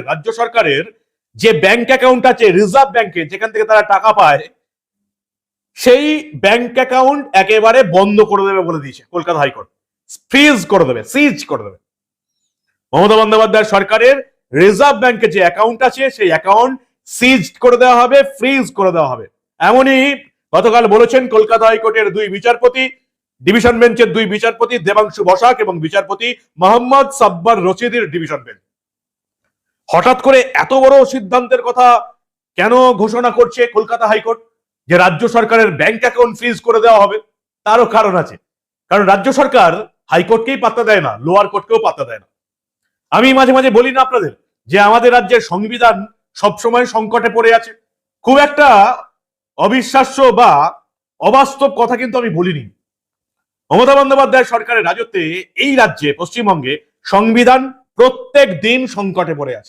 সরকারের, রাজ্য সরকারের যে ব্যাংক অ্যাকাউন্ট আছে রিজার্ভ ব্যাংকে যেখান থেকে তারা টাকা পায়, সেই ব্যাংক অ্যাকাউন্ট একেবারে বন্ধ করে দেবে বলে দিয়েছে কলকাতা হাইকোর্ট। ফ্রিজ করে দেবে সিজ করে দেবে। মমতা বন্দ্যোপাধ্যায় সরকারের রিজার্ভ ব্যাংকে যে অ্যাকাউন্ট আছে, সেই অ্যাকাউন্ট সিজ করে দেওয়া হবে ফ্রিজ করে দেওয়া হবে। এমনই গতকাল বলেছেন কলকাতা হাইকোর্টের দুই বিচারপতি ডিভিশন বেঞ্চের দুই বিচারপতি, দেবাংশু বসাক এবং বিচারপতি মোহাম্মদ সাব্বার রশিদের ডিভিশন বেঞ্চ হঠাৎ করে এত বড় সিদ্ধান্তের কথা কেন ঘোষণা করছে কলকাতা হাইকোর্ট? যে রাজ্য সরকারের ব্যাংক অ্যাকাউন্ট ফ্রিজ করে দেওয়া হবে, তারও কারণ আছে। কারণ রাজ্য সরকার হাইকোর্টকেই পাত্তা দেয় না, লোয়ার কোর্টকেও পাত্তা দেয় না। আমি মাঝে মাঝে বলি না আপনাদের যে আমাদের রাজ্যের সংবিধান সবসময় সংকটে পড়ে আছে। খুব একটা অবিশ্বাস্য বা অবাস্তব কথা কিন্তু আমি বলিনি। মমতা বন্দ্যোপাধ্যায় সরকারের রাজত্বে এই রাজ্যে, পশ্চিমবঙ্গে সংবিধান প্রত্যেক দিন সংকটে পড়ে আছে।